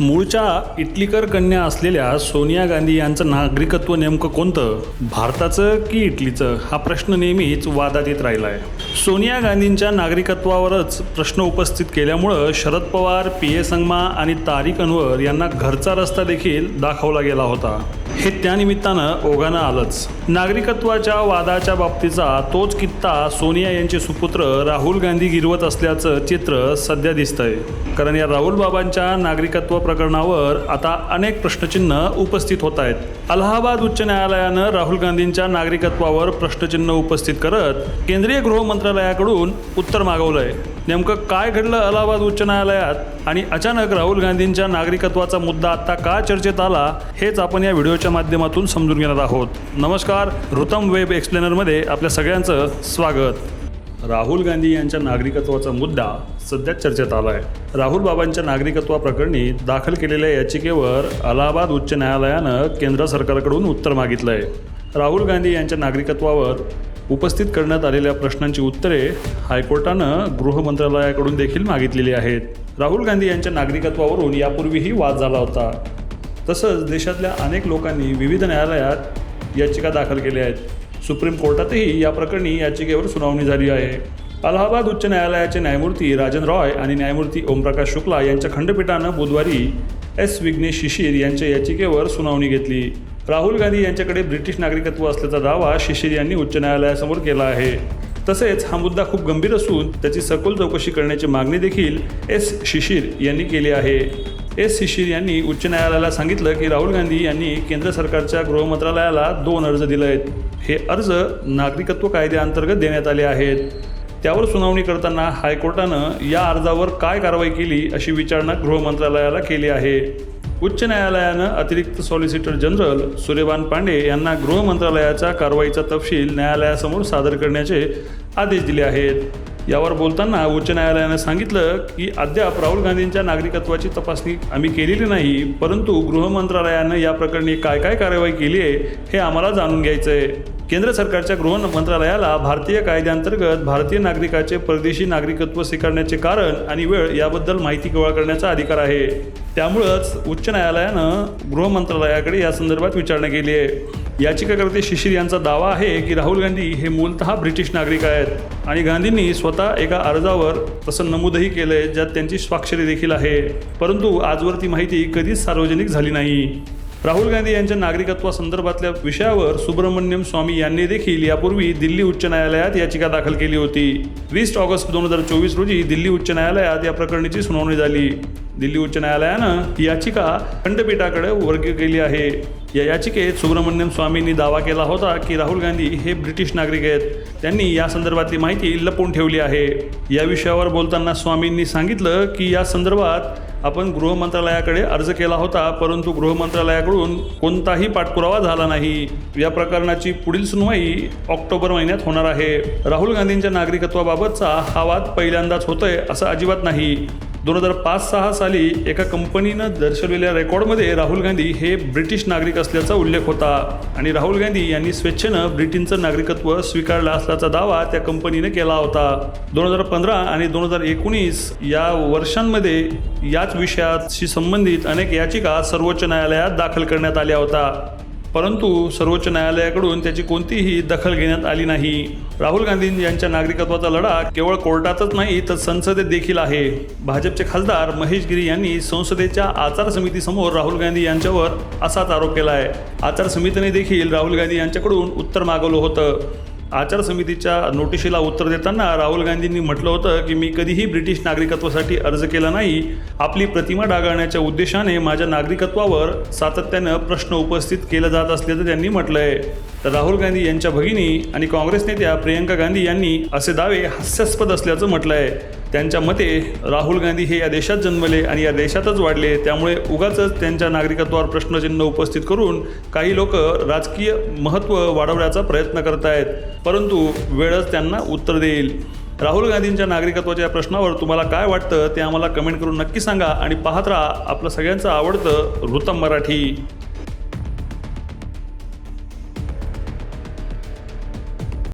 मूळच्या इटलीकर कन्या असलेल्या सोनिया गांधी यांचं नागरिकत्व नेमकं कोणतं? भारताचं की इटलीचं? हा प्रश्न नेहमीच वादात येत राहिला आहे सोनिया गांधींच्या नागरिकत्वावरच प्रश्न उपस्थित केल्यामुळं शरद पवार पी ए संगमा आणि तारिक अनवर यांना घरचा रस्ता देखील दाखवला गेला होता. हे त्यानिमित्तानं ओघानं आलंच. नागरिकत्वाच्या वादाच्या बाबतीचा तोच कित्ता सोनिया यांचे सुपुत्र राहुल गांधी गिरवत असल्याचं चित्र सध्या दिसतंय. कारण या राहुल बाबांच्या नागरिकत्व प्रकरणावर आता अनेक प्रश्नचिन्ह उपस्थित होत आहेत अलाहाबाद उच्च न्यायालयानं राहुल गांधींच्या नागरिकत्वावर प्रश्नचिन्ह उपस्थित करत केंद्रीय गृह मंत्रालयाकडून उत्तर मागवलंय. नेमकं काय घडलं अलाहाबाद उच्च न्यायालयात? आणि अचानक राहुल गांधींच्या नागरिकत्वाचा मुद्दा आता का चर्चेत आला हेच आपण या व्हिडिओच्या माध्यमातून समजून घेणार आहोत. नमस्कार ऋतम वेब एक्सप्लेनरमध्ये आपल्या सगळ्यांचं स्वागत. राहुल गांधी यांच्या नागरिकत्वाचा मुद्दा सध्या चर्चेत आला आहे राहुल बाबांच्या नागरिकत्वाप्रकरणी दाखल केलेल्या याचिकेवर अलाहाबाद उच्च न्यायालयानं केंद्र सरकारकडून उत्तर मागितलं आहे राहुल गांधी यांच्या नागरिकत्वावर उपस्थित करण्यात आलेल्या प्रश्नांची उत्तरे हायकोर्टानं गृहमंत्रालयाकडून देखील मागितलेली आहेत. राहुल गांधी यांच्या नागरिकत्वावरून यापूर्वीही वाद झाला होता. तसंच देशातल्या अनेक लोकांनी विविध न्यायालयात याचिका दाखल केल्या आहेत. सुप्रीम कोर्टातही या प्रकरणी याचिकेवर सुनावणी झाली आहे. अलाहाबाद उच्च न्यायालयाचे न्यायमूर्ती राजन रॉय आणि न्यायमूर्ती ओमप्रकाश शुक्ला यांच्या खंडपीठानं बुधवारी एस विघ्नेश शिशीर यांच्या याचिकेवर सुनावणी घेतली. राहुल गांधी यांच्याकडे ब्रिटिश नागरिकत्व असल्याचा दावा शिशिर यांनी उच्च न्यायालयासमोर केला आहे. तसेच हा मुद्दा खूप गंभीर असून त्याची सखोल चौकशी करण्याची मागणी देखील एस शिशिर यांनी केली आहे. एस शिशिर यांनी उच्च न्यायालयाला सांगितलं की राहुल गांधी यांनी केंद्र सरकारच्या गृह मंत्रालयाला दोन अर्ज दिले आहेत. हे अर्ज नागरिकत्व कायद्याअंतर्गत देण्यात आले आहेत. त्यावर सुनावणी करताना हायकोर्टानं या अर्जावर काय कारवाई केली अशी विचारणा गृह मंत्रालयाला केली आहे. उच्च न्यायालयानं अतिरिक्त सॉलिसिटर जनरल सूर्यबान पांडे यांना गृह मंत्रालयाच्या कारवाईचा तपशील न्यायालयासमोर सादर करण्याचे आदेश दिले आहेत. यावर बोलताना उच्च न्यायालयानं सांगितलं की अद्याप राहुल गांधींच्या नागरिकत्वाची तपासणी आम्ही केलेली नाही परंतु गृह मंत्रालयानं या प्रकरणी काय काय कारवाई केली आहे हे आम्हाला जाणून घ्यायचं आहे केंद्र सरकारच्या गृह मंत्रालयाला भारतीय कायद्याअंतर्गत भारतीय नागरिकाचे परदेशी नागरिकत्व स्वीकारण्याचे कारण आणि वेळ याबद्दल माहिती गोळा करण्याचा अधिकार आहे. त्यामुळंच उच्च न्यायालयानं गृह मंत्रालयाकडे या संदर्भात विचारणा केली आहे. याचिकाकर्ते शिशीर यांचा दावा आहे की राहुल गांधी हे मूलतः ब्रिटिश नागरिक आहेत आणि गांधींनी स्वतः एका अर्जावर तसं नमूदही केलं आहे ज्यात त्यांची स्वाक्षरी देखील आहे. परंतु आजवर ती माहिती कधीच सार्वजनिक झाली नाही. राहुल गांधी यांच्या नागरिकत्वासंदर्भातल्या विषयावर सुब्रमण्यम स्वामी यांनी देखील यापूर्वी दिल्ली उच्च न्यायालयात याचिका दाखल केली होती. वीस ऑगस्ट दोन हजार चोवीस रोजी दिल्ली उच्च न्यायालयात या प्रकरणीची सुनावणी झाली. दिल्ली उच्च न्यायालयानं ही याचिका खंडपीठाकडे वर्ग केली आहे. या याचिकेत सुब्रमण्यम स्वामींनी दावा केला होता की राहुल गांधी हे ब्रिटिश नागरिक आहेत. त्यांनी या संदर्भातली माहिती लपवून ठेवली आहे. या विषयावर बोलताना स्वामींनी सांगितलं की या संदर्भात आपण गृह मंत्रालयाकडे अर्ज केला होता परंतु गृह मंत्रालयाकडून कोणताही पाठपुरावा झाला नाही. या प्रकरणाची पुढील सुनवाई ऑक्टोबर महिन्यात होणार आहे. राहुल गांधींच्या नागरिकत्वाबाबतचा हा वाद पहिल्यांदाच होतोय असं अजिबात नाही. दोन हजार पाच सहा साली एका कंपनीनं दर्शवलेल्या रेकॉर्डमध्ये राहुल गांधी हे ब्रिटिश नागरिक असल्याचा उल्लेख होता. आणि राहुल गांधी यांनी स्वेच्छेनं ब्रिटनचं नागरिकत्व स्वीकारलं असल्याचा दावा त्या कंपनीने केला होता. दोन हजार पंधरा आणि दोन हजार एकोणीस या वर्षांमध्ये याच विषयाशी संबंधित अनेक याचिका सर्वोच्च न्यायालयात दाखल करण्यात आल्या होत्या. परंतु सर्वोच्च न्यायालयाकडून त्याची कोणतीही दखल घेण्यात आली नाही. राहुल गांधी यांच्या नागरिकत्वाचा लढा केवळ कोर्टातच नाही तर संसदेत देखील आहे. भाजपचे खासदार महेश गिरी यांनी संसदेच्या आचार समितीसमोर राहुल गांधी यांच्यावर असाच आरोप केला आहे आचार समितीने देखील राहुल गांधी यांच्याकडून उत्तर मागवलं होतं. आचारसमितीच्या नोटिशीला उत्तर देताना राहुल गांधींनी म्हटलं होतं की मी कधीही ब्रिटिश नागरिकत्वासाठी अर्ज केला नाही. आपली प्रतिमा डागाळण्याच्या उद्देशाने माझ्या नागरिकत्वावर सातत्यानं प्रश्न उपस्थित केला जात असल्याचं त्यांनी म्हटलं आहे तर राहुल गांधी यांच्या भगिनी आणि काँग्रेस नेत्या प्रियंका गांधी यांनी असे दावे हास्यास्पद असल्याचं म्हटलं आहे त्यांच्या मते राहुल गांधी हे या देशात जन्मले आणि या देशातच वाढले. त्यामुळे उगाच त्यांच्या नागरिकत्वावर प्रश्नचिन्ह उपस्थित करून काही लोक राजकीय महत्त्व वाढवण्याचा प्रयत्न करत आहेत परंतु वेळच त्यांना उत्तर देईल. राहुल गांधींच्या नागरिकत्वाच्या या प्रश्नावर तुम्हाला काय वाटतं ते आम्हाला कमेंट करून नक्की सांगा आणि पाहत राहा. आपलं सगळ्यांचं आवडतं ऋतम मराठी.